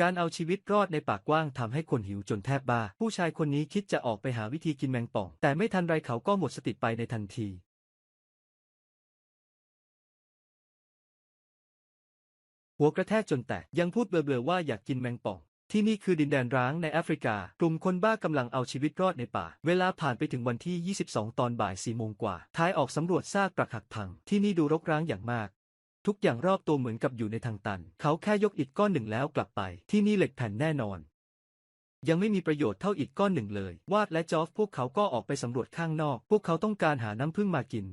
การเอาชีวิตรอดในปากกว้างทำให้คนหิวจนแทบบ้า ผู้ชายคนนี้คิดจะออกไปหาวิธีกินแมงป่อง แต่ไม่ทันไรเขาก็หมดสติไปในทันที หัวกระแทกจนแตกยังพูดเบลอๆว่าอยากกินแมงป่อง ที่นี่คือดินแดนร้างในแอฟริกา กลุ่มคนบ้ากำลังเอาชีวิตรอดในป่า เวลาผ่านไปถึงวันที่ 22 ตอนบ่าย4โมงกว่า ท้ายออกสำรวจซากปรักหักพัง ที่นี่ดูรกร้างอย่างมาก ทุกอย่างรอบตัวเหมือนกับอยู่ในทางตัน เขาแค่ยกอิฐก้อนหนึ่งแล้วกลับไป ที่นี่เหล็กแผ่นแน่นอน ยังไม่มีประโยชน์เท่าอิฐก้อนหนึ่งเลย วาดและจอฟพวกเขาก็ออกไปสำรวจข้างนอก พวกเขาต้องการหาน้ำพึ่งมากิน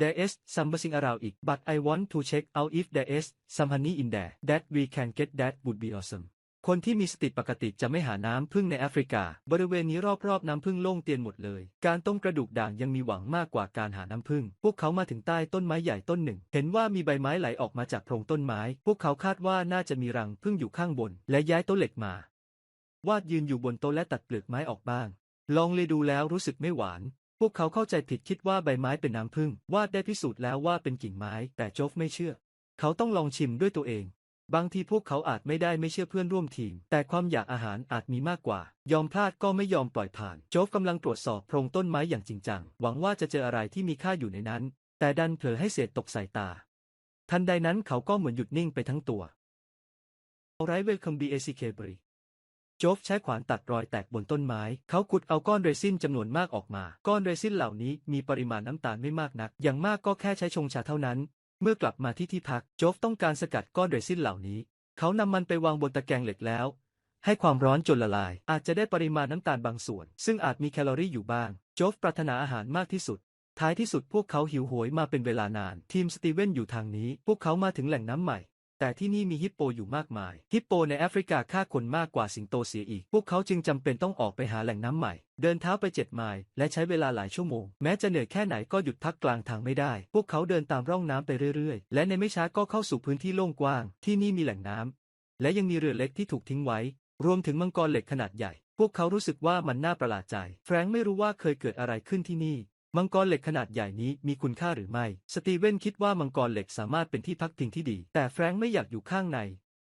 There is something around it but I want to check out if there is something in there that we can get that would be awesome คนที่มีสติปกติจะไม่หาน้ำพึ่งในแอฟริกา บริเวณนี้รอบๆน้ำพึ่งโล่งเตียนหมดเลย การต้มกระดูกด่างยังมีหวังมากกว่าการหาน้ำพึ่ง พวกเขามาถึงใต้ต้นไม้ใหญ่ต้นหนึ่ง เห็นว่ามีใบไม้ไหลออกมาจากโพรงต้นไม้ พวกเขาคาดว่าน่าจะมีรังพึ่งอยู่ข้างบน และย้ายโต๊ะเหล็กมา วาดยืนอยู่บนโต๊ะและตัดเปลือกไม้ออกบ้าง ลองเลยดูแล้วรู้สึกไม่หวาน พวกเขาเข้าใจผิดคิดว่าใบไม้เป็นน้ำผึ้งวาดได้พิสูจน์แล้วว่าเป็นกิ่งไม้ แต่โจฟไม่เชื่อ เขาต้องลองชิมด้วยตัวเอง บางทีพวกเขาอาจไม่ได้ไม่เชื่อเพื่อนร่วมทีม แต่ความอยากอาหารอาจมีมากกว่า ยอมพลาดก็ไม่ยอมปล่อยผ่าน โจฟกำลังตรวจสอบโพรงต้นไม้อย่างจริงจัง หวังว่าจะเจออะไรที่มีค่าอยู่ในนั้น แต่ดันเผลอให้เศษตกใส่ตา ทันใดนั้นเขาก็เหมือนหยุดนิ่งไปทั้งตัว Alright welcome BACK b r y โจฟใช้ขวานตัดรอยแตกบนต้นไม้ เขาขุดเอาก้อนเรซินจำนวนมากออกมา ก้อนเรซินเหล่านี้มีปริมาณน้ำตาลไม่มากนัก อย่างมากก็แค่ใช้ชงชาเท่านั้น เมื่อกลับมาที่ที่พักโจฟต้องการสกัดก้อนเรซินเหล่านี้ เขานำมันไปวางบนตะแกรงเหล็กแล้ว ให้ความร้อนจนละลาย อาจจะได้ปริมาณน้ำตาลบางส่วน ซึ่งอาจมีแคลอรี่อยู่บ้าง โจฟปรารถนาอาหารมากที่สุด ท้ายที่สุดพวกเขาหิวโหยมาเป็นเวลานาน ทีมสตีเวนอยู่ทางนี้ พวกเขามาถึงแหล่งน้ำใหม่ แต่ที่นี่มีฮิปโปอยู่มากมาย ฮิปโปในแอฟริกาฆ่าคนมากกว่าสิงโตเสียอีก พวกเขาจึงจำเป็นต้องออกไปหาแหล่งน้ำใหม่ เดินเท้าไปเจ็ดไมล์และใช้เวลาหลายชั่วโมง แม้จะเหนื่อยแค่ไหนก็หยุดพักกลางทางไม่ได้ พวกเขาเดินตามร่องน้ำไปเรื่อยๆ และในไม่ช้าก็เข้าสู่พื้นที่โล่งกว้าง ที่นี่มีแหล่งน้ำและยังมีเรือเล็กที่ถูกทิ้งไว้ รวมถึงมังกรเหล็กขนาดใหญ่ พวกเขารู้สึกว่ามันน่าประหลาดใจ แฟรงค์ไม่รู้ว่าเคยเกิดอะไรขึ้นที่นี่ มังกรเหล็กขนาดใหญ่นี้มีคุณค่าหรือไม่ สตีเวนคิดว่ามังกรเหล็กสามารถเป็นที่พักพิงที่ดี แต่แฟรงค์ไม่อยากอยู่ข้างใน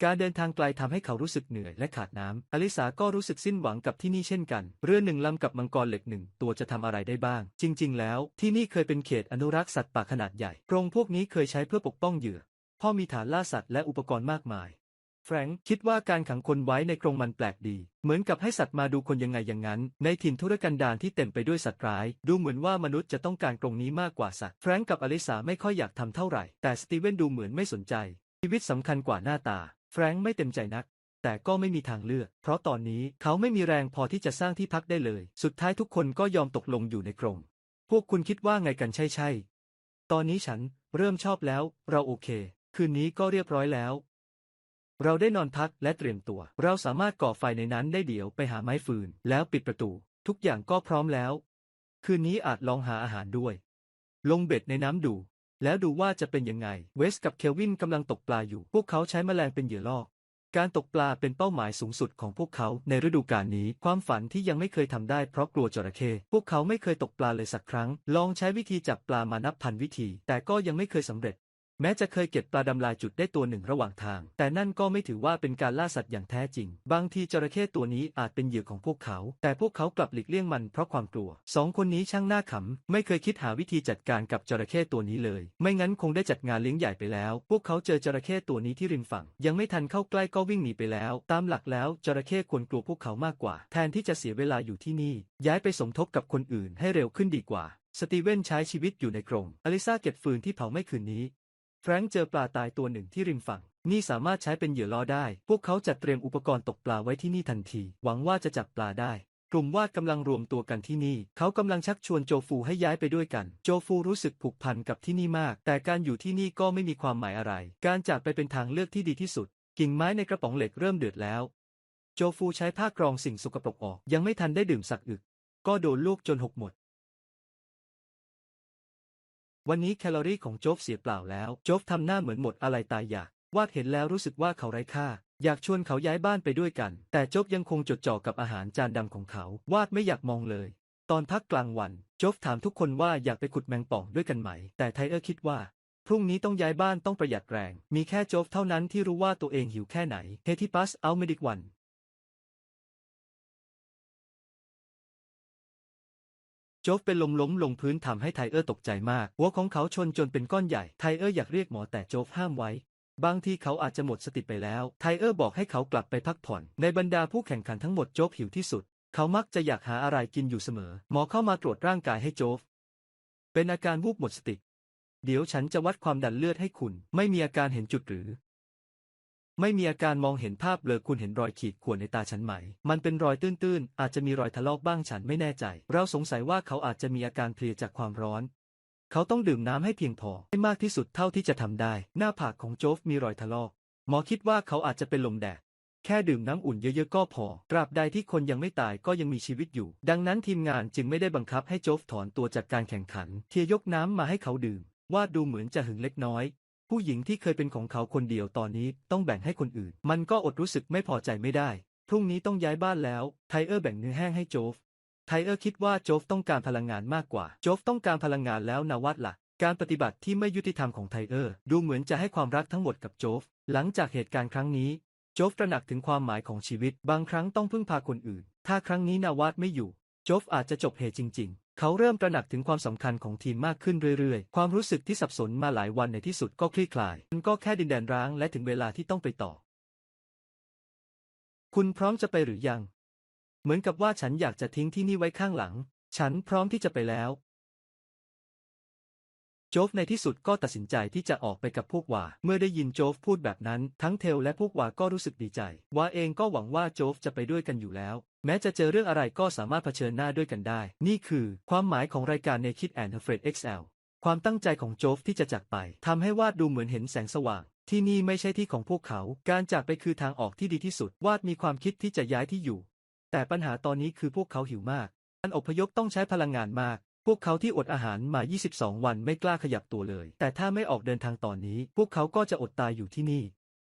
การเดินทางไกลทำให้เขารู้สึกเหนื่อยและขาดน้ำอลิสาก็รู้สึกสิ้นหวังกับที่นี่เช่นกัน เรือหนึ่งลำกับมังกรเหล็กหนึ่งตัวจะทำอะไรได้บ้าง จริง ๆ แล้ว ที่นี่เคยเป็นเขตอนุรักษ์สัตว์ป่าขนาดใหญ่กรงพวกนี้เคยใช้เพื่อปกป้องเหยื่อพ่อมีฐานล่าสัตว์และอุปกรณ์มากมาย แฟรงค์คิดว่าการขังคนไว้ในกรงมันแปลกดี เหมือนกับให้สัตว์มาดูคนยังไงอย่างนั้น ในถิ่นทุรกันดารที่เต็มไปด้วยสัตว์ร้าย ดูเหมือนว่ามนุษย์จะต้องการกรงนี้มากกว่าสัตว์ แฟรงค์กับอลิสาไม่ค่อยอยากทำเท่าไหร่ แต่สตีเวนดูเหมือนไม่สนใจ ชีวิตสำคัญกว่าหน้าตา แฟรงค์ไม่เต็มใจนัก แต่ก็ไม่มีทางเลือก เพราะตอนนี้เขาไม่มีแรงพอที่จะสร้างที่พักได้เลย สุดท้ายทุกคนก็ยอมตกลงอยู่ในกรง พวกคุณคิดว่าไงกันใช่ใช่ ตอนนี้ฉันเริ่มชอบแล้ว เราโอเค คืนนี้ก็เรียบร้อยแล้ว เราได้นอนพักและเตรียมตัว เราสามารถก่อไฟในนั้นได้เดี๋ยวไปหาไม้ฟืน แล้วปิดประตู ทุกอย่างก็พร้อมแล้ว คืนนี้อาจลองหาอาหารด้วย ลงเบ็ดในน้ำดู แล้วดูว่าจะเป็นยังไง เวสกับเคลวินกำลังตกปลาอยู่ พวกเขาใช้แมลงเป็นเหยื่อล่อการตกปลาเป็นเป้าหมายสูงสุดของพวกเขาในฤดูกาลนี้ ความฝันที่ยังไม่เคยทำได้เพราะกลัวจระเข้พวกเขาไม่เคยตกปลาเลยสักครั้ง ลองใช้วิธีจับปลามานับพันวิธี แต่ก็ยังไม่เคยสำเร็จ แม้จะเคยเก็บปลาดำลายจุดได้ตัวหนึ่งระหว่างทาง แต่นั่นก็ไม่ถือว่าเป็นการล่าสัตว์อย่างแท้จริง บางทีจระเข้ตัวนี้อาจเป็นเหยื่อของพวกเขา แต่พวกเขากลับหลีกเลี่ยงมันเพราะความกลัวสองคนนี้ช่างน่าขำ ไม่เคยคิดหาวิธีจัดการกับจระเข้ตัวนี้เลย ไม่งั้นคงได้จัดงานเลี้ยงใหญ่ไปแล้ว พวกเขาเจอจระเข้ตัวนี้ที่ริมฝั่ง ยังไม่ทันเข้าใกล้ก็วิ่งหนีไปแล้ว ตามหลักแล้วจระเข้ควรกลัวพวกเขามากกว่า แทนที่จะเสียเวลาอยู่ที่นี่ ย้ายไปสมทบกับคนอื่นให้เร็วขึ้นดีกว่าสตีเวนใช้ชีวิตอยู่ในกรงอลิซาเก็บฟืนที่เผาไม่คืนนี้ แฟรงค์เจอปลาตายตัวหนึ่งที่ริมฝั่ง นี่สามารถใช้เป็นเหยื่อล่อได้ พวกเขาจัดเตรียมอุปกรณ์ตกปลาไว้ที่นี่ทันที หวังว่าจะจับปลาได้ กลุ่มวาดกำลังรวมตัวกันที่นี่ เขากำลังชักชวนโจฟูให้ย้ายไปด้วยกัน โจฟูรู้สึกผูกพันกับที่นี่มาก แต่การอยู่ที่นี่ก็ไม่มีความหมายอะไร การจากไปเป็นทางเลือกที่ดีที่สุด กิ่งไม้ในกระป๋องเหล็กเริ่มเดือดแล้ว โจฟูใช้ผ้ากรองสิ่งสกปรกออก ยังไม่ทันได้ดื่มสักอึก ก็โดนลวกจนหกหมด วันนี้แคลอรี่ของโจ๊กเสียเปล่าแล้ว โจ๊กทำหน้าเหมือนหมดอะไรตายอยาก วาดเห็นแล้วรู้สึกว่าเขาไร้ค่า อยากชวนเขาย้ายบ้านไปด้วยกัน แต่โจ๊กยังคงจดจ่อกับอาหารจานดำของเขา วาดไม่อยากมองเลย ตอนพักกลางวัน โจ๊กถามทุกคนว่าอยากไปขุดแมงป่องด้วยกันไหม แต่ไทเออร์คิดว่า พรุ่งนี้ต้องย้ายบ้านต้องประหยัดแรง มีแค่โจฟเท่านั้นที่รู้ว่าตัวเองหิวแค่ไหนเฮทิปัสเอาเมดิกวัน โจฟเป็นลมล้มลงพื้นทำให้ไทเออร์ตกใจมาก หัวของเขาชนจนเป็นก้อนใหญ่ ไทเออร์อยากเรียกหมอแต่โจฟห้ามไว้ บางทีเขาอาจจะหมดสติไปแล้ว ไทเออร์บอกให้เขากลับไปพักผ่อน ในบรรดาผู้แข่งขันทั้งหมดโจฟหิวที่สุด เขามักจะอยากหาอะไรกินอยู่เสมอ หมอเข้ามาตรวจร่างกายให้โจฟ เป็นอาการวูบหมดสติ เดี๋ยวฉันจะวัดความดันเลือดให้คุณ ไม่มีอาการเห็นจุดหรือ ไม่มีอาการมองเห็นภาพเบลอคุณเห็นรอยขีดข่วนในตาฉันไหม มันเป็นรอยตื้นๆ อาจจะมีรอยทะลอกบ้างฉันไม่แน่ใจ เราสงสัยว่าเขาอาจจะมีอาการเพลียจากความร้อน เขาต้องดื่มน้ำให้เพียงพอ ให้มากที่สุดเท่าที่จะทำได้ หน้าผากของโจฟมีรอยทะลอก หมอคิดว่าเขาอาจจะเป็นลมแดด แค่ดื่มน้ำอุ่นเยอะๆก็พอ ตราบใดที่คนยังไม่ตายก็ยังมีชีวิตอยู่ ดังนั้นทีมงานจึงไม่ได้บังคับให้โจฟถอนตัวจากการแข่งขัน เทียยกน้ำมาให้เขาดื่ม ว่าดูเหมือนจะหึงเล็กน้อย ผู้หญิงที่เคยเป็นของเขาคนเดียวตอนนี้ต้องแบ่งให้คนอื่น มันก็อดรู้สึกไม่พอใจไม่ได้ พรุ่งนี้ต้องย้ายบ้านแล้ว ไทเออร์แบ่งเนื้อแห้งให้โจฟ ไทเออร์คิดว่าโจฟต้องการพลังงานมากกว่า โจฟต้องการพลังงานแล้วนาวัดละ่ะ การปฏิบัติที่ไม่ยุติธรรมของไทเออร์ ดูเหมือนจะให้ความรักทั้งหมดกับโจฟ หลังจากเหตุการณ์ครั้งนี้ โจฟตระหนักถึงความหมายของชีวิต บางครั้งต้องพึ่งพาคนอื่น ถ้าครั้งนี้นาวัดไม่อยู่ โจฟอาจจะจบเหตุจริง ๆ เขาเริ่มตระหนักถึงความสำคัญของทีมมากขึ้นเรื่อยๆ ความรู้สึกที่สับสนมาหลายวันในที่สุดก็คลี่คลาย มันก็แค่ดินแดนร้างและถึงเวลาที่ต้องไปต่อ คุณพร้อมจะไปหรือยัง เหมือนกับว่าฉันอยากจะทิ้งที่นี่ไว้ข้างหลัง ฉันพร้อมที่จะไปแล้ว โจฟในที่สุดก็ตัดสินใจที่จะออกไปกับพวกวา เมื่อได้ยินโจฟพูดแบบนั้น ทั้งเทลและพวกวาก็รู้สึกดีใจ วาเองก็หวังว่าโจฟจะไปด้วยกันอยู่แล้ว แม้จะเจอเรื่องอะไรก็สามารถเผชิญหน้าด้วยกันได้ นี่คือ ความหมายของรายการ Naked and Afraid XL ความตั้งใจของโจฟที่จะจากไปทำให้วาดดูเหมือนเห็นแสงสว่าง ที่นี่ไม่ใช่ที่ของพวกเขา การจากไปคือทางออกที่ดีที่สุด วาดมีความคิดที่จะย้ายที่อยู่ แต่ปัญหาตอนนี้คือพวกเขาหิวมากการอพยพต้องใช้พลังงานมาก พวกเขาที่อดอาหารมา 22 วันไม่กล้าขยับตัวเลย แต่ถ้าไม่ออกเดินทางตอนนี้ พวกเขาก็จะอดตายอยู่ที่นี่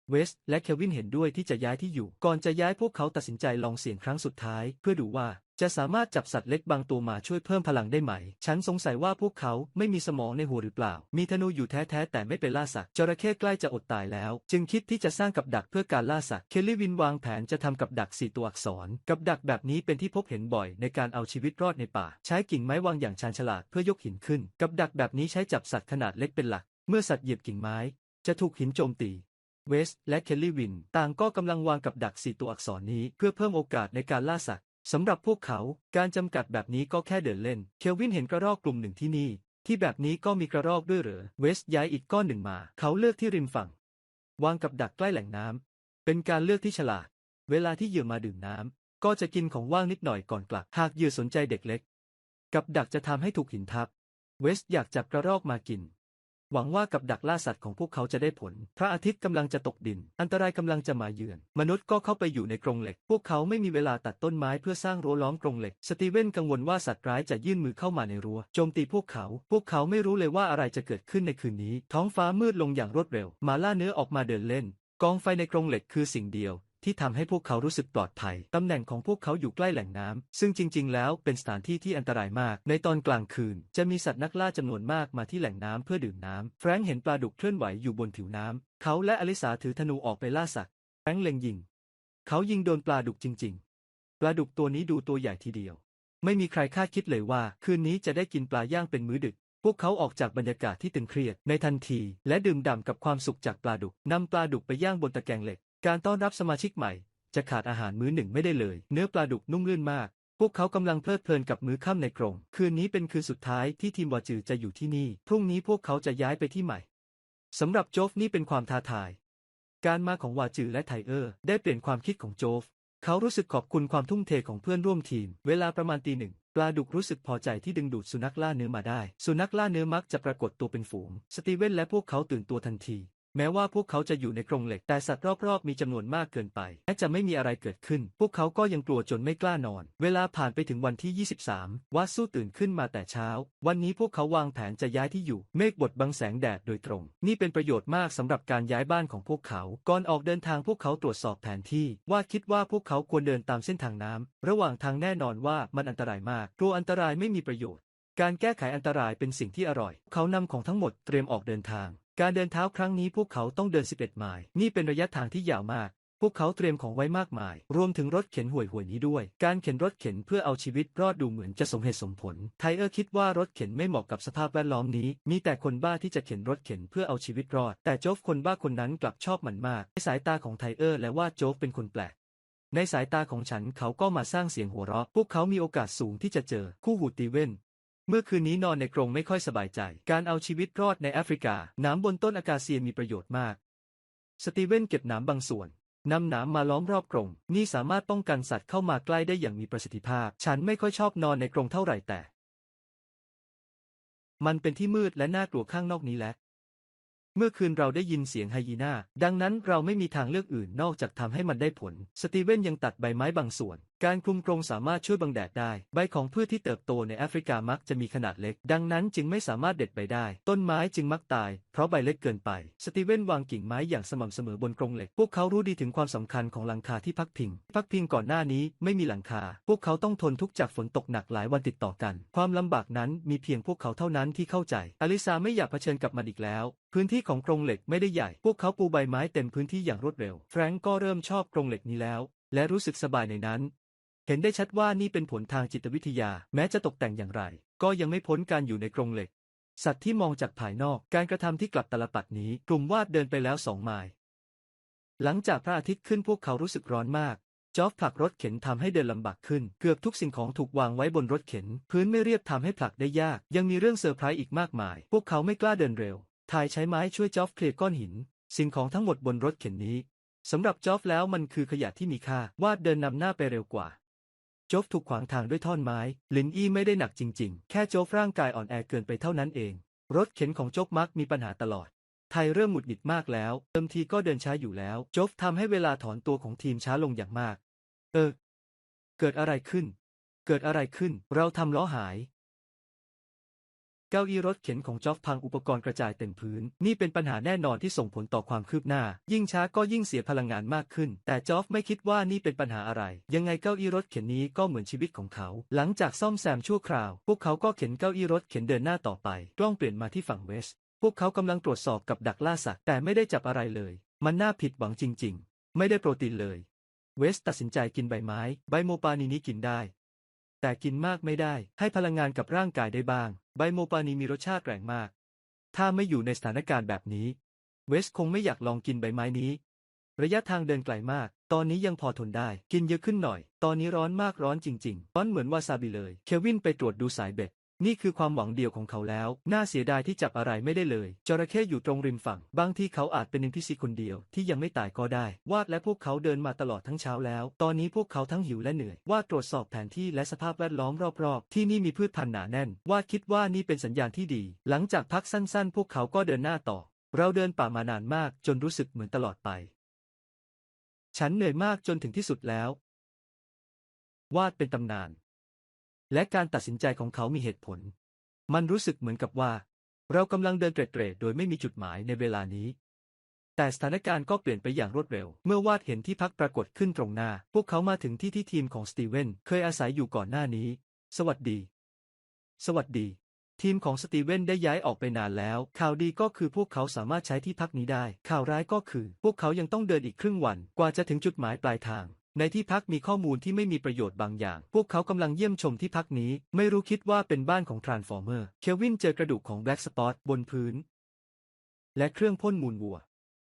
เวสและเควินเห็นด้วยที่จะย้ายที่อยู่ ก่อนจะย้ายพวกเขาตัดสินใจลองเสี่ยงครั้งสุดท้าย เพื่อดูว่าจะสามารถจับสัตว์เล็กบางตัวมาช่วยเพิ่มพลังได้ไหม ฉันสงสัยว่าพวกเขาไม่มีสมองในหัวหรือเปล่า มีธนูอยู่แท้ๆแต่ไม่เป็นล่าสัตว์จระเข้ใกล้จะอดตายแล้ว จึงคิดที่จะสร้างกับดักเพื่อการล่าสัตว์ เคลลี่วินวางแผนจะทำกับดักสี่ตัวอักษร กับดักแบบนี้เป็นที่พบเห็นบ่อยในการเอาชีวิตรอดในป่า ใช้กิ่งไม้วางอย่างชาญฉลาดเพื่อยกหินขึ้น กับดักแบบนี้ใช้จับสัตว์ขนาดเล็กเป็นหลัก เมื่อสัตว์เหยียบกิ่งไม้ จะถูกหินโจมตี เวสและเคลลี่วิน ต่างก็กำลังวางกับดักสี่ตัวอักษรนี้เพื่อเพิ่มโอกาสในการล่าสัตว์สำหรับพวกเขาการจำกัดแบบนี้ก็แค่เดินเล่น เคลวินเห็นกระรอกกลุ่มหนึ่งที่นี่ ที่แบบนี้ก็มีกระรอกด้วยเหรอ เวสย้ายอีกก้อนหนึ่งมา เขาเลือกที่ริมฝั่ง วางกับดักใกล้แหล่งน้ำเป็นการเลือกที่ฉลาด เวลาที่เหยื่อมาดื่มน้ำก็จะกินของว่างนิดหน่อยก่อนกลับ หากเหยื่อสนใจเด็กเล็ก กับดักจะทำให้ถูกหินทับ เวสอยากจับกระรอกมากิน หวังว่ากับดักล่าสัตว์ของพวกเขาจะได้ผล พระอาทิตย์กำลังจะตกดิน อันตรายกำลังจะมาเยือน มนุษย์ก็เข้าไปอยู่ในกรงเหล็ก พวกเขาไม่มีเวลาตัดต้นไม้เพื่อสร้างรั้วล้อมกรงเหล็ก สตีเวนกังวลว่าสัตว์ร้ายจะยื่นมือเข้ามาในรั้ว โจมตีพวกเขา พวกเขาไม่รู้เลยว่าอะไรจะเกิดขึ้นในคืนนี้ ท้องฟ้ามืดลงอย่างรวดเร็ว มาล่าเนื้อออกมาเดินเล่น กองไฟในกรงเหล็กคือสิ่งเดียว ที่ทำให้พวกเขารู้สึกปลอดภัย ตำแหน่งของพวกเขาอยู่ใกล้แหล่งน้ำ ซึ่งจริง ๆ แล้วเป็นสถานที่ที่อันตรายมาก ในตอนกลางคืน จะมีสัตว์นักล่าจำนวนมากมาที่แหล่งน้ำเพื่อดื่มน้ำ แฟรงค์เห็นปลาดุกเคลื่อนไหวอยู่บนผิวน้ำ เขาและอลิสาถือธนูออกไปล่าสัตว์ แฟรงค์เล็งยิง เขายิงโดนปลาดุกจริง ๆ ปลาดุกตัวนี้ดูตัวใหญ่ทีเดียว ไม่มีใครคาดคิดเลยว่า คืนนี้จะได้กินปลาย่างเป็นมื้อดึกพวกเขาออกจากบรรยากาศที่ตึงเครียดในทันที และดื่มด่ำกับความสุขจากปลาดุกนำปลาดุกไปย่างบนตะแกรงเหล็ก การต้อนรับสมาชิกใหม่ จะขาดอาหารมื้อหนึ่งไม่ได้เลย เนื้อปลาดุกนุ่มลื่นมาก พวกเขากำลังเพลิดเพลินกับมื้อค่ำในกรง คืนนี้เป็นคืนสุดท้ายที่ทีมวาจือจะอยู่ที่นี่ พรุ่งนี้พวกเขาจะย้ายไปที่ใหม่สำหรับโจฟนี่เป็นความท้าทาย การมาของวาจือและไทเออร์ ได้เปลี่ยนความคิดของโจฟ เขารู้สึกขอบคุณความทุ่มเทของเพื่อนร่วมทีม เวลาประมาณตีหนึ่งปลาดุกรู้สึกพอใจที่ดึงดูดสุนัขล่าเนื้อมาได้ สุนัขล่าเนื้อมักจะปรากฏตัวเป็นฝูง สตีเวนและพวกเขาตื่นตัวทันที แม้ว่าพวกเขาจะอยู่ในกรงเหล็กแต่สัตว์รอบๆมีจำนวนมากเกินไปและจะไม่มีอะไรเกิดขึ้น พวกเขาก็ยังกลัวจนไม่กล้านอน เวลาผ่านไปถึงวันที่ 23วาสู้ตื่นขึ้นมาแต่เช้า วันนี้พวกเขาวางแผนจะย้ายที่อยู่ เมฆบดบังแสงแดดโดยตรง นี่เป็นประโยชน์มากสำหรับการย้ายบ้านของพวกเขา ก่อนออกเดินทางพวกเขาตรวจสอบแผนที่ ว่าคิดว่าพวกเขาควรเดินตามเส้นทางน้ำระหว่างทางแน่นอนว่ามันอันตรายมากกลัวอันตรายไม่มีประโยชน์การแก้ไขอันตรายเป็นสิ่งที่อร่อย เขานำของทั้งหมดเตรียมออกเดินทาง การเดินเท้าครั้งนี้พวกเขาต้องเดิน 11 ไมล์ นี่เป็นระยะทางที่ยาวมาก พวกเขาเตรียมของไว้มากมาย รวมถึงรถเข็นห่วยๆนี้ด้วย การเข็นรถเข็นเพื่อเอาชีวิตรอดดูเหมือนจะสมเหตุสมผล ไทเออร์คิดว่ารถเข็นไม่เหมาะกับสภาพแวดล้อมนี้ มีแต่คนบ้าที่จะเข็นรถเข็นเพื่อเอาชีวิตรอด แต่โจ๊กคนบ้าคนนั้นกลับชอบมันมาก ในสายตาของไทเออร์และว่าโจ๊กเป็นคนแปลกในสายตาของฉันเขาก็มาสร้างเสียงหัวเราะ พวกเขามีโอกาสสูงที่จะเจอคู่หูตีเว่น เมื่อคืนนี้นอนในกรงไม่ค่อยสบายใจ การเอาชีวิตรอดในแอฟริกาหนามบนต้นอากาเซียมีประโยชน์มาก สตีเวนเก็บหนามบางส่วนนำหนามมาล้อมรอบกรง นี่สามารถป้องกันสัตว์เข้ามาใกล้ได้อย่างมีประสิทธิภาพ ฉันไม่ค่อยชอบนอนในกรงเท่าไหร่แต่ มันเป็นที่มืดและน่ากลัวข้างนอกนี้แหละ เมื่อคืนเราได้ยินเสียงไฮยีนาดังนั้นเราไม่มีทางเลือกอื่นนอกจากทำให้มันได้ผล สตีเวนยังตัดใบไม้บางส่วน การคลุมกรงสามารถช่วยบังแดดได้ ใบของพืชที่เติบโตในแอฟริกามักจะมีขนาดเล็ก ดังนั้นจึงไม่สามารถเด็ดใบได้ ต้นไม้จึงมักตาย เพราะใบเล็กเกินไป สตีเวนวางกิ่งไม้อย่างสม่ำเสมอบนกรงเหล็ก พวกเขารู้ดีถึงความสำคัญของหลังคาที่พักพิง พักพิงก่อนหน้านี้ไม่มีหลังคา พวกเขาต้องทนทุกข์จากฝนตกหนักหลายวันติดต่อกัน ความลำบากนั้นมีเพียงพวกเขาเท่านั้นที่เข้าใจ อลิซาไม่อยากเผชิญกับมันอีกแล้วพื้นที่ของกรงเหล็กไม่ได้ใหญ่ พวกเขาปูใบไม้เต็มพื้นที่อย่างรวดเร็ว แฟรงก์ก็เริ่มชอบกรงเหล็กนี้แล้ว และรู้สึกสบายในนั้น เห็นได้ชัดว่านี่เป็นผลทางจิตวิทยา แม้จะตกแต่งอย่างไร ก็ยังไม่พ้นการอยู่ในกรงเหล็ก สัตว์ที่มองจากภายนอกการกระทำที่กลับตลปัดนี้กลุ่มวาดเดินไปแล้วสองไมล์หลังจากพระอาทิตย์ขึ้นพวกเขารู้สึกร้อนมาก จอฟผลักรถเข็นทำให้เดินลำบากขึ้น เกือบทุกสิ่งของถูกวางไว้บนรถเข็น พื้นไม่เรียบทำให้ผลักได้ยาก ยังมีเรื่องเซอร์ไพรส์อีกมากมาย พวกเขาไม่กล้าเดินเร็วทายใช้ไม้ช่วยจอฟเคลียร์ก้อนหิน สิ่งของทั้งหมดบนรถเข็นนี้สำหรับจอฟแล้วมันคือขยะที่มีค่าวาดเดินนำหน้าไปเร็วกว่า โจฟถูกขวางทางด้วยท่อนไม้ ลินอี้ไม่ได้หนักจริงๆ แค่โจฟร่างกายอ่อนแอเกินไปเท่านั้นเอง รถเข็นของโจฟมักมีปัญหาตลอด ไทยเริ่มหงุดหงิดมากแล้ว เติมทีก็เดินช้าอยู่แล้ว โจฟทำให้เวลาถอนตัวของทีมช้าลงอย่างมาก เออ เกิดอะไรขึ้น เกิดอะไรขึ้น เราทำล้อหาย เก้าอี้รถเข็นของจอฟพังอุปกรณ์กระจายเต็มพื้น นี่เป็นปัญหาแน่นอนที่ส่งผลต่อความคืบหน้า ยิ่งช้าก็ยิ่งเสียพลังงานมากขึ้น แต่จอฟไม่คิดว่านี่เป็นปัญหาอะไร ยังไงเก้าอี้รถเข็นนี้ก็เหมือนชีวิตของเขา หลังจากซ่อมแซมชั่วคราว พวกเขาก็เข็นเก้าอี้รถเข็นเดินหน้าต่อไปกล้องเปลี่ยนมาที่ฝั่งเวสพวกเขากำลังตรวจสอบกับดักล่าสัตว์แต่ไม่ได้จับอะไรเลย มันน่าผิดหวังจริง ๆ ไม่ได้โปรตีนเลย เวสต์ตัดสินใจกินใบไม้ ใบโมปานีนี้กินได้ แต่กินมากไม่ได้ ให้พลังงานกับร่างกายได้บ้าง ใบโมปานีมีรสชาติแรงมาก ถ้าไม่อยู่ในสถานการณ์แบบนี้ เวสคงไม่อยากลองกินใบไม้นี้ ระยะทางเดินไกลมาก ตอนนี้ยังพอทนได้ กินเยอะขึ้นหน่อย ตอนนี้ร้อนมากร้อนจริงๆร้อนเหมือนวาซาบิเลย เควินไปตรวจดูสายเบ็ด นี่คือความหวังเดียวของเขาแล้ว น่าเสียดายที่จับอะไรไม่ได้เลย จระเข้อยู่ตรงริมฝั่ง บางที่เขาอาจเป็นนิพิซีคนเดียวที่ยังไม่ตายก็ได้ วาดและพวกเขาเดินมาตลอดทั้งเช้าแล้ว ตอนนี้พวกเขาทั้งหิวและเหนื่อย วาดตรวจสอบแผนที่และสภาพแวดล้อมรอบๆ ที่นี่มีพืชพันธุ์หนาแน่น วาดคิดว่านี่เป็นสัญญาณที่ดี หลังจากพักสั้นๆ พวกเขาก็เดินหน้าต่อ เราเดินป่ามานานมากจนรู้สึกเหมือนตลอดไป ฉันเหนื่อยมากจนถึงที่สุดแล้ว วาดเป็นตำนาน และการตัดสินใจของเขามีเหตุผล มันรู้สึกเหมือนกับว่า เรากำลังเดินเตร่ๆโดยไม่มีจุดหมายในเวลานี้ แต่สถานการณ์ก็เปลี่ยนไปอย่างรวดเร็ว เมื่อวาดเห็นที่พักปรากฏขึ้นตรงหน้า พวกเขามาถึงที่ที่ทีมของสตีเวนเคยอาศัยอยู่ก่อนหน้านี้ สวัสดี สวัสดี ทีมของสตีเวนได้ย้ายออกไปนานแล้ว ข่าวดีก็คือพวกเขาสามารถใช้ที่พักนี้ได้ ข่าวร้ายก็คือ พวกเขายังต้องเดินอีกครึ่งวันกว่าจะถึงจุดหมายปลายทาง ในที่พักมีข้อมูลที่ไม่มีประโยชน์บางอย่าง พวกเขากำลังเยี่ยมชมที่พักนี้ ไม่รู้คิดว่าเป็นบ้านของทรานส์ฟอร์เมอร์ เคลวินเจอกระดูกของแบล็กสปอตบนพื้น และเครื่องพ่นมูลวัว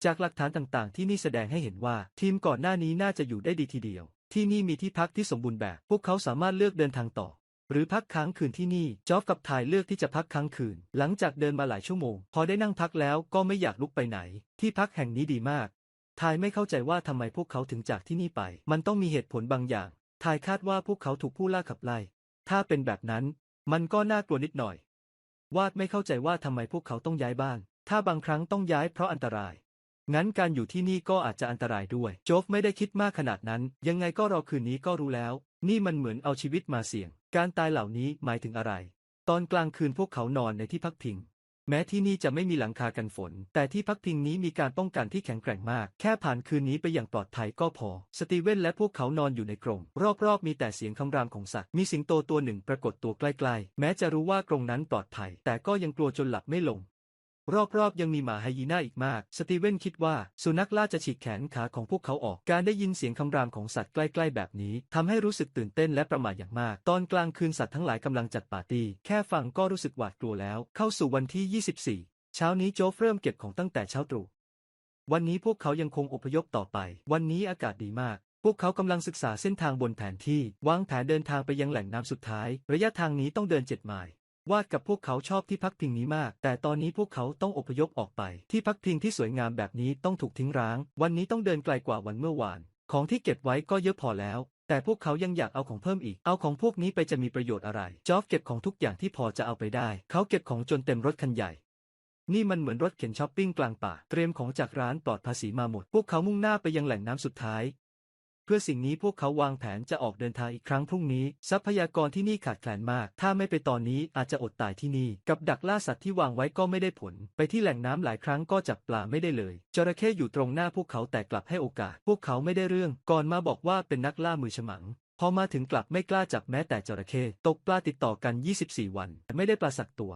จากหลักฐานต่างๆ ที่นี่แสดงให้เห็นว่า ทีมก่อนหน้านี้น่าจะอยู่ได้ดีทีเดียว ที่นี่มีที่พักที่สมบูรณ์แบบ พวกเขาสามารถเลือกเดินทางต่อ หรือพักค้างคืนที่นี่ จอฟกับทายเลือกที่จะพักค้างคืน หลังจากเดินมาหลายชั่วโมง พอได้นั่งพักแล้วก็ไม่อยากลุกไปไหน ที่พักแห่งนี้ดีมาก ทายไม่เข้าใจว่าทำไมพวกเขาถึงจากที่นี่ไป มันต้องมีเหตุผลบางอย่าง ทายคาดว่าพวกเขาถูกผู้ล่าขับไล่ ถ้าเป็นแบบนั้น มันก็น่ากลัวนิดหน่อย วาดไม่เข้าใจว่าทำไมพวกเขาต้องย้ายบ้าน ถ้าบางครั้งต้องย้ายเพราะอันตราย งั้นการอยู่ที่นี่ก็อาจจะอันตรายด้วย โจฟไม่ได้คิดมากขนาดนั้น ยังไงก็รอคืนนี้ก็รู้แล้ว นี่มันเหมือนเอาชีวิตมาเสี่ยง การตายเหล่านี้หมายถึงอะไร ตอนกลางคืนพวกเขานอนในที่พักพิง แม้ที่นี่จะไม่มีหลังคากันฝน แต่ที่พักพิงนี้มีการป้องกันที่แข็งแกร่งมาก แค่ผ่านคืนนี้ไปอย่างปลอดภัยก็พอ สตีเวนและพวกเขานอนอยู่ในกรง รอบๆ มีแต่เสียงคำรามของสัตว์ มีสิงโตตัวหนึ่งปรากฏตัวใกล้ๆ แม้จะรู้ว่ากรงนั้นปลอดภัย แต่ก็ยังกลัวจนหลับไม่ลง รอบๆยังมีหมาไฮยีน่าอีกมาก สตีเวนคิดว่าสุนัขล่าจะฉีกแขนขาของพวกเขาออก การได้ยินเสียงคำรามของสัตว์ใกล้ๆแบบนี้ทำให้รู้สึกตื่นเต้นและประหม่าอย่างมาก ตอนกลางคืนสัตว์ทั้งหลายกำลังจัดปาร์ตี้ แค่ฟังก็รู้สึกหวาดกลัวแล้ว เข้าสู่วันที่ 24 เช้านี้โจฟเริ่มเก็บของตั้งแต่เช้าตรู่ วันนี้พวกเขายังคงอพยพต่อไป วันนี้อากาศดีมากพวกเขากำลังศึกษาเส้นทางบนแผนที่ วางแผนเดินทางไปยังแหล่งน้ำสุดท้าย ระยะทางนี้ต้องเดินเจ็ดไมล์ วาดกับพวกเขาชอบที่พักพิงนี้มาก แต่ตอนนี้พวกเขาต้องอพยพออกไป ที่พักพิงที่สวยงามแบบนี้ต้องถูกทิ้งร้าง วันนี้ต้องเดินไกลกว่าวันเมื่อวาน ของที่เก็บไว้ก็เยอะพอแล้ว แต่พวกเขายังอยากเอาของเพิ่มอีก เอาของพวกนี้ไปจะมีประโยชน์อะไร จอฟเก็บของทุกอย่างที่พอจะเอาไปได้ เขาเก็บของจนเต็มรถคันใหญ่ นี่มันเหมือนรถเข็นช้อปปิ้งกลางป่า เตรียมของจากร้านปลอดภาษีมาหมด พวกเขามุ่งหน้าไปยังแหล่งน้ำสุดท้าย เพื่อสิ่งนี้พวกเขาวางแผนจะออกเดินทางอีกครั้งพรุ่งนี้ ทรัพยากรที่นี่ขาดแคลนมาก ถ้าไม่ไปตอนนี้อาจจะอดตายที่นี่ กับดักล่าสัตว์ที่วางไว้ก็ไม่ได้ผล ไปที่แหล่งน้ำหลายครั้งก็จับปลาไม่ได้เลย จระเข้อยู่ตรงหน้าพวกเขาแต่กลับให้โอกาส พวกเขาไม่ได้เรื่อง ก่อนมาบอกว่าเป็นนักล่ามือฉมัง พอมาถึงกลับไม่กล้าจับแม้แต่จระเข้ตกปลาติดต่อกัน 24 วันแต่ไม่ได้ปลาสักตัว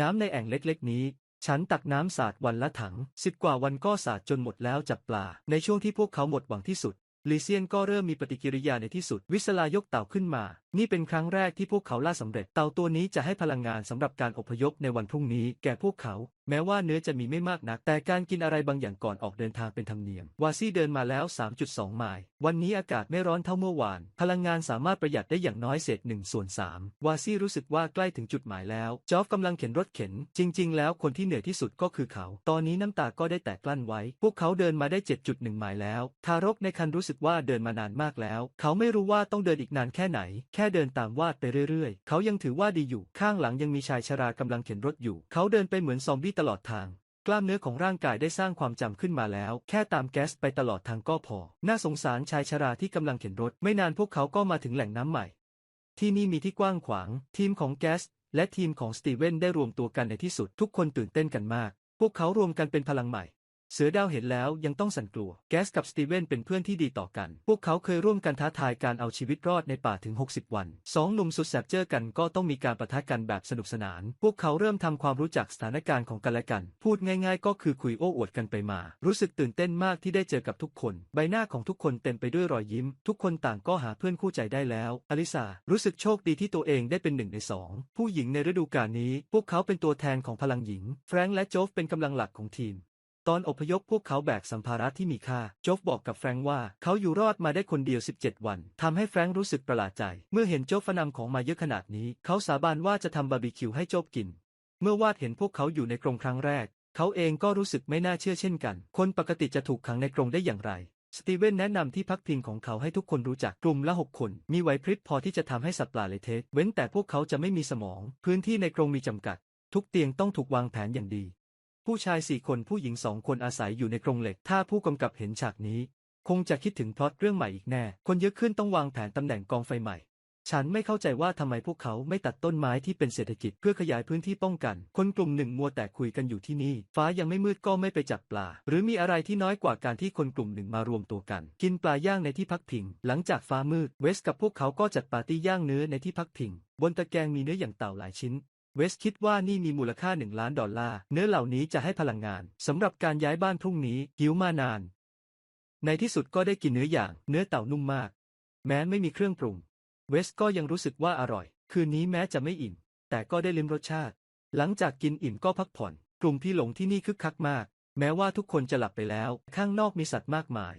น้ำในแอ่งเล็กๆนี้ฉันตักน้ำสาดวันละถังสิบกว่าวันก็สาดจนหมดแล้วจับปลา ในช่วงที่พวกเขาหมดหวังที่สุด ลีเซียนก็เริ่มมีปฏิกิริยาในที่สุดวิสลายกเต่าขึ้นมานี่เป็นครั้งแรกที่พวกเขาล่าสำเร็จ เต่าตัวนี้จะให้พลังงานสำหรับการอพยพในวันพรุ่งนี้ แก่พวกเขา แม้ว่าเนื้อจะมีไม่มากนัก แต่การกินอะไรบางอย่างก่อนออกเดินทางเป็นธรรมเนียม วาซี่เดินมาแล้ว 3.2 ไมล์ วันนี้อากาศไม่ร้อนเท่าเมื่อวาน พลังงานสามารถประหยัดได้อย่างน้อยเศษ1ส่วน3วาซี่รู้สึกว่าใกล้ถึงจุดหมายแล้ว จอฟกำลังเข็นรถเข็น จริง ๆ แล้วคนที่เหนื่อยที่สุดก็คือเขา ตอนนี้น้ำตาก็ได้แตกกลั้นไว้ พวกเขาเดินมาได้ 7.1 ไมล์แล้ว ทารกในคันรู้สึกว่าเดินมานานมากแล้ว เขาไม่รู้ว่าต้องเดินอีกนานแค่ไหนแค่เดินตามวาดไปเรื่อยๆ เขายังถือว่าดีอยู่ ข้างหลังยังมีชายชรากำลังเข็นรถอยู่ เขาเดินไปเหมือนซอมบี้ตลอดทาง กล้ามเนื้อของร่างกายได้สร้างความจำขึ้นมาแล้ว แค่ตามแก๊สไปตลอดทางก็พอ น่าสงสารชายชราที่กำลังเข็นรถ ไม่นานพวกเขาก็มาถึงแหล่งน้ำใหม่ ที่นี่มีที่กว้างขวาง ทีมของแก๊สและทีมของสตีเวนได้รวมตัวกันในที่สุด ทุกคนตื่นเต้นกันมาก พวกเขารวมกันเป็นพลังใหม่ เสือดาวเห็นแล้วยังต้องสั่นกลัว แกสกับสตีเวนเป็นเพื่อนที่ดีต่อกัน พวกเขาเคยร่วมกันท้าทายการเอาชีวิตรอดในป่าถึง 60 วัน สองหนุ่มสุดแสบเจอกันก็ต้องมีการประทะกันแบบสนุกสนาน พวกเขาเริ่มทำความรู้จักสถานการณ์ของกันและกัน พูดง่ายๆ ก็คือคุยโอ้อวดกันไปมา รู้สึกตื่นเต้นมากที่ได้เจอกับทุกคน ใบหน้าของทุกคนเต็มไปด้วยรอยยิ้ม ทุกคนต่างก็หาเพื่อนคู่ใจได้แล้ว อลิซารู้สึกโชคดีที่ตัวเองได้เป็นหนึ่งในสองผู้หญิงในฤดูกาลนี้ พวกเขาเป็นตัวแทนของพลังหญิง แฟรงค์และโจฟเป็นกำลังหลักของทีม ตอนอพยพพวกเขาแบกสัมภาระที่มีค่า โจฟบอกกับแฟรงค์ว่าเขาอยู่รอดมาได้คนเดียว 17 วันทำให้แฟรงค์รู้สึกประหลาดใจ เมื่อเห็นโจฟนำของมาเยอะขนาดนี้ เขาสาบานว่าจะทำบาร์บีคิวให้โจฟกิน เมื่อวาดเห็นพวกเขาอยู่ในกรงครั้งแรก เขาเองก็รู้สึกไม่น่าเชื่อเช่นกัน คนปกติจะถูกขังในกรงได้อย่างไรสตีเวนแนะนำที่พักพิงของเขาให้ทุกคนรู้จักกลุ่มละหกคน มีไหวพริบพอที่จะทำให้สัตว์ป่าเลเทะเว้นแต่พวกเขาจะไม่มีสมอง พื้นที่ในกรงมีจำกัด ทุกเตียงต้องถูกวางแผนอย่างดี ผู้ชายสี่คนผู้หญิงสองคนอาศัยอยู่ในกรงเหล็ก ถ้าผู้กำกับเห็นฉากนี้ คงจะคิดถึงพล็อตเรื่องใหม่อีกแน่ คนเยอะขึ้นต้องวางแผนตำแหน่งกองไฟใหม่ ฉันไม่เข้าใจว่าทำไมพวกเขาไม่ตัดต้นไม้ที่เป็นเศรษฐกิจเพื่อขยายพื้นที่ป้องกัน คนกลุ่มหนึ่งมัวแต่คุยกันอยู่ที่นี่ ฟ้ายังไม่มืดก็ไม่ไปจับปลา หรือมีอะไรที่น้อยกว่าการที่คนกลุ่มหนึ่งมารวมตัวกัน กินปลาย่างในที่พักพิง หลังจากฟ้ามืด เวสกับพวกเขาก็จัดปาร์ตี้ย่างเนื้อในที่พักพิง บนตะแกรงมีเนื้ออย่างเต่าหลายชิ้น เวสคิดว่านี่มีมูลค่าหนึ่งล้านดอลลาร์ เนื้อเหล่านี้จะให้พลังงานสำหรับการย้ายบ้านพรุ่งนี้หิวมานาน ในที่สุดก็ได้กินเนื้ออย่าง เนื้อเต่านุ่มมาก แม้ไม่มีเครื่องปรุง เวสก็ยังรู้สึกว่าอร่อย คืนนี้แม้จะไม่อิ่ม แต่ก็ได้ลิ้มรสชาติ หลังจากกินอิ่มก็พักผ่อน กลุ่มพี่หลงที่นี่คึกคักมาก แม้ว่าทุกคนจะหลับไปแล้ว ข้างนอกมีสัตว์มากมาย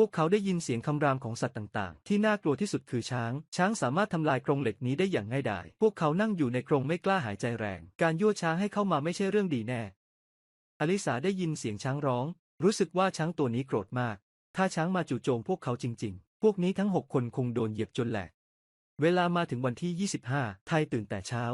พวกเขาได้ยินเสียงคำรามของสัตว์ต่าง ๆ ที่น่ากลัวที่สุดคือช้าง ช้างสามารถทำลายกรงเหล็กนี้ได้อย่างง่ายดาย พวกเขานั่งอยู่ในกรงไม่กล้าหายใจแรง การยั่วช้างให้เข้ามาไม่ใช่เรื่องดีแน่ อลิสาได้ยินเสียงช้างร้อง รู้สึกว่าช้างตัวนี้โกรธมาก ถ้าช้างมาจู่โจมพวกเขาจริง ๆ พวกนี้ทั้งหกคนคงโดนเหยียบจนแหลก เวลามาถึงวันที่ 25 ไทยตื่นแต่เช้า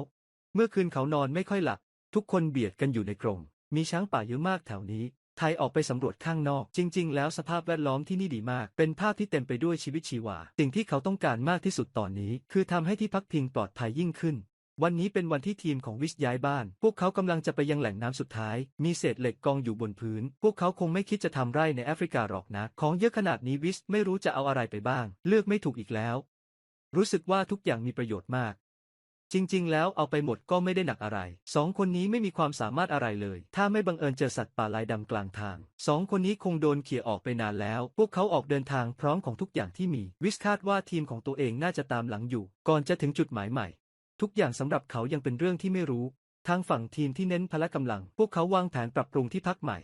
เมื่อคืนเขานอนไม่ค่อยหลับ ทุกคนเบียดกันอยู่ในกรง มีช้างป่าเยอะมากแถวนี้ ไทยออกไปสำรวจข้างนอก จริง ๆ แล้วสภาพแวดล้อมที่นี่ดีมาก เป็นภาพที่เต็มไปด้วยชีวิตชีวา สิ่งที่เขาต้องการมากที่สุดตอนนี้ คือทำให้ที่พักพิงปลอดภัยยิ่งขึ้น วันนี้เป็นวันที่ทีมของวิสย้ายบ้าน พวกเขากำลังจะไปยังแหล่งน้ำสุดท้าย มีเศษเหล็กกองอยู่บนพื้น พวกเขาคงไม่คิดจะทำไร่ในแอฟริกาหรอกนะ ของเยอะขนาดนี้วิสไม่รู้จะเอาอะไรไปบ้าง เลือกไม่ถูกอีกแล้ว รู้สึกว่าทุกอย่างมีประโยชน์มาก จริง ๆ แล้วเอาไปหมดก็ไม่ได้หนักอะไร สองคนนี้ไม่มีความสามารถอะไรเลย ถ้าไม่บังเอิญเจอสัตว์ป่าลายดำกลางทาง สองคนนี้คงโดนเขี่ยออกไปนานแล้ว พวกเขาออกเดินทางพร้อมของทุกอย่างที่มี วิสคาดว่าทีมของตัวเองน่าจะตามหลังอยู่ ก่อนจะถึงจุดหมายใหม่ ทุกอย่างสำหรับเขายังเป็นเรื่องที่ไม่รู้ ทางฝั่งทีมที่เน้นพละกำลัง พวกเขาวางแผนปรับปรุงที่พักใหม่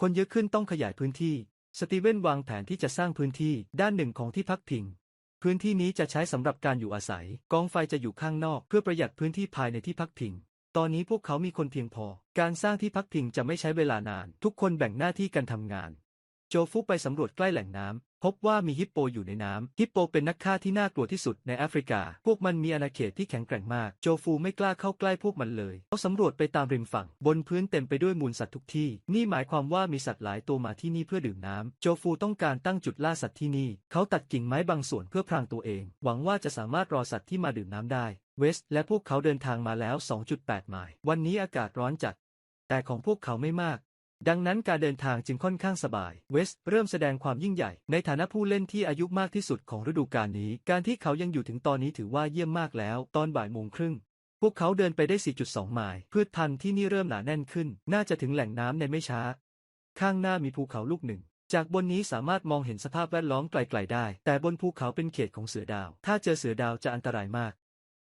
คนเยอะขึ้นต้องขยายพื้นที่ สตีเวนวางแผนที่จะสร้างพื้นที่ด้านหนึ่งของที่พักพิง พื้นที่นี้จะใช้สำหรับการอยู่อาศัย กองไฟจะอยู่ข้างนอก เพื่อประหยัดพื้นที่ภายในที่พักพิง ตอนนี้พวกเขามีคนเพียงพอ การสร้างที่พักพิงจะไม่ใช้เวลานาน ทุกคนแบ่งหน้าที่กันทำงาน โจฟุไปสำรวจใกล้แหล่งน้ำพบว่ามีฮิปโปอยู่ในน้ำฮิปโปเป็นนักฆ่าที่น่ากลัวที่สุดในแอฟริกา พวกมันมีอาณาเขตที่แข็งแกร่งมาก โจฟูไม่กล้าเข้าใกล้พวกมันเลย เขาสำรวจไปตามริมฝั่ง บนพื้นเต็มไปด้วยมูลสัตว์ทุกที่ นี่หมายความว่ามีสัตว์หลายตัวมาที่นี่เพื่อดื่มน้ำ โจฟูต้องการตั้งจุดล่าสัตว์ที่นี่ เขาตัดกิ่งไม้บางส่วนเพื่อพรางตัวเอง หวังว่าจะสามารถรอสัตว์ที่มาดื่มน้ำได้ เวสต์และพวกเขาเดินทางมาแล้ว 2.8 ไมล์ วันนี้อากาศร้อนจัด แต่ของพวกเขาไม่มาก ดังนั้นการเดินทางจึงค่อนข้างสบาย เวสต์เริ่มแสดงความยิ่งใหญ่ ในฐานะผู้เล่นที่อายุมากที่สุดของฤดูกาลนี้ การที่เขายังอยู่ถึงตอนนี้ถือว่าเยี่ยมมากแล้ว ตอนบ่ายโมงครึ่ง พวกเขาเดินไปได้ 4.2 ไมล์พืชพันธุ์ที่นี่เริ่มหนาแน่นขึ้น น่าจะถึงแหล่งน้ำในไม่ช้า ข้างหน้ามีภูเขาลูกหนึ่ง จากบนนี้สามารถมองเห็นสภาพแวดล้อมไกลๆได้ แต่บนภูเขาเป็นเขตของเสือดาว ถ้าเจอเสือดาวจะอันตรายมาก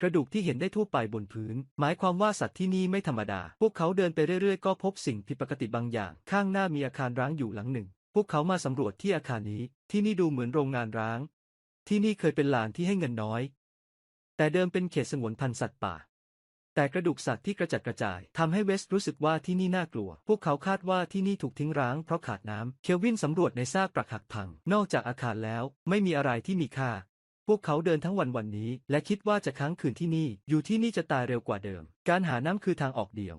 กระดูกที่เห็นได้ทั่วไปบนพื้น หมายความว่าสัตว์ที่นี่ไม่ธรรมดา พวกเขาเดินไปเรื่อยๆ ก็พบสิ่งผิดปกติบางอย่าง ข้างหน้ามีอาคารร้างอยู่หลังหนึ่ง พวกเขามาสำรวจที่อาคารนี้ ที่นี่ดูเหมือนโรงงานร้าง ที่นี่เคยเป็นลานที่ให้เงินน้อย แต่เดิมเป็นเขตสงวนพันธุ์สัตว์ป่า แต่กระดูกสัตว์ที่กระจัดกระจายทำให้เวสต์รู้สึกว่าที่นี่น่ากลัว พวกเขาคาดว่าที่นี่ถูกทิ้งร้างเพราะขาดน้ำเคลวินสำรวจในซากปรักหักพัง นอกจากอาคารแล้ว ไม่มีอะไรที่มีค่า พวกเขาเดินทั้งวันวันนี้ และคิดว่าจะค้างคืนที่นี่ อยู่ที่นี่จะตายเร็วกว่าเดิม การหาน้ำคือทางออกเดียว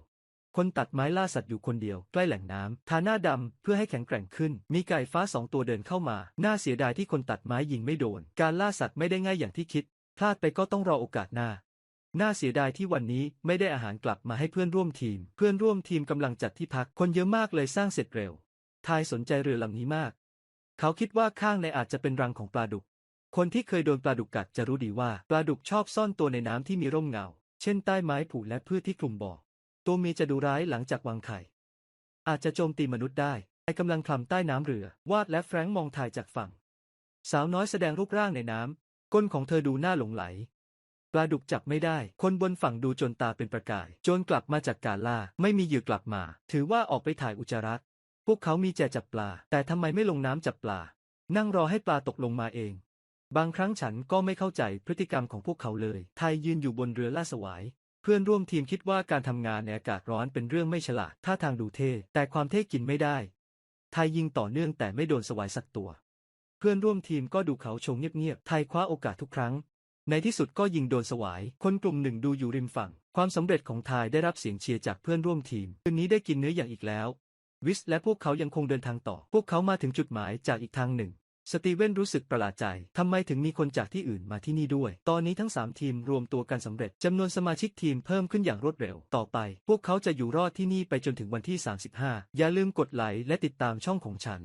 คนตัดไม้ล่าสัตว์อยู่คนเดียว ใกล้แหล่งน้ำทาหน้าดำเพื่อให้แข็งแกร่งขึ้น มีไก่ฟ้าสองตัวเดินเข้ามา น่าเสียดายที่คนตัดไม้ยิงไม่โดน การล่าสัตว์ไม่ได้ง่ายอย่างที่คิด พลาดไปก็ต้องรอโอกาสหน้าน่าเสียดายที่วันนี้ไม่ได้อาหารกลับมาให้เพื่อนร่วมทีม เพื่อนร่วมทีมกำลังจัดที่พัก คนเยอะมากเลยสร้างเสร็จเร็ว ทายสนใจเรือลำนี้มาก เขาคิดว่าข้างในอาจจะเป็นรังของปลาดุก คนที่เคยโดนปลาดุกกัดจะรู้ดีว่าปลาดุกชอบซ่อนตัวในน้ำที่มีร่มเงา เช่นใต้ไม้ผุและพืชที่คลุมบ่อ ตัวเมียจะดูร้ายหลังจากวางไข่ อาจจะโจมตีมนุษย์ได้ไอกำลังคลำใต้น้ำเรือ วาดและแฟรงค์มองถ่ายจากฝั่ง สาวน้อยแสดงรูปร่างในน้ำ ก้นของเธอดูน่าหลงไหล ปลาดุกจับไม่ได้ คนบนฝั่งดูจนตาเป็นประกาย โจรกลับมาจากการล่า ไม่มีเหยื่อกลับมา ถือว่าออกไปถ่ายอุจจาระพวกเขามีแจจับปลา แต่ทำไมไม่ลงน้ำจับปลา นั่งรอให้ปลาตกลงมาเอง บางครั้งฉันก็ไม่เข้าใจพฤติกรรมของพวกเขาเลย ไทยยืนอยู่บนเรือล่าสวาย เพื่อนร่วมทีมคิดว่าการทำงานในอากาศร้อนเป็นเรื่องไม่ฉลาด ท่าทางดูเท่ แต่ความเท่กินไม่ได้ ไทยยิงต่อเนื่องแต่ไม่โดนสวายสักตัว เพื่อนร่วมทีมก็ดูเขาชงเงียบๆ ไทยคว้าโอกาสทุกครั้ง ในที่สุดก็ยิงโดนสวาย คนกลุ่มหนึ่งดูอยู่ริมฝั่ง ความสำเร็จของไทยได้รับเสียงเชียร์จากเพื่อนร่วมทีม คืนนี้ได้กินเนื้ออย่างอีกแล้ว วิสและพวกเขายังคงเดินทางต่อ พวกเขามาถึงจุดหมายจากอีกทางหนึ่ง สตีเวนรู้สึกประหลาดใจ ทำไมถึงมีคนจากที่อื่นมาที่นี่ด้วย ตอนนี้ทั้ง 3 ทีมรวมตัวกันสำเร็จ จำนวนสมาชิกทีมเพิ่มขึ้นอย่างรวดเร็ว ต่อไป พวกเขาจะอยู่รอดที่นี่ไปจนถึงวันที่ 35 อย่าลืมกดไลค์และติดตามช่องของฉัน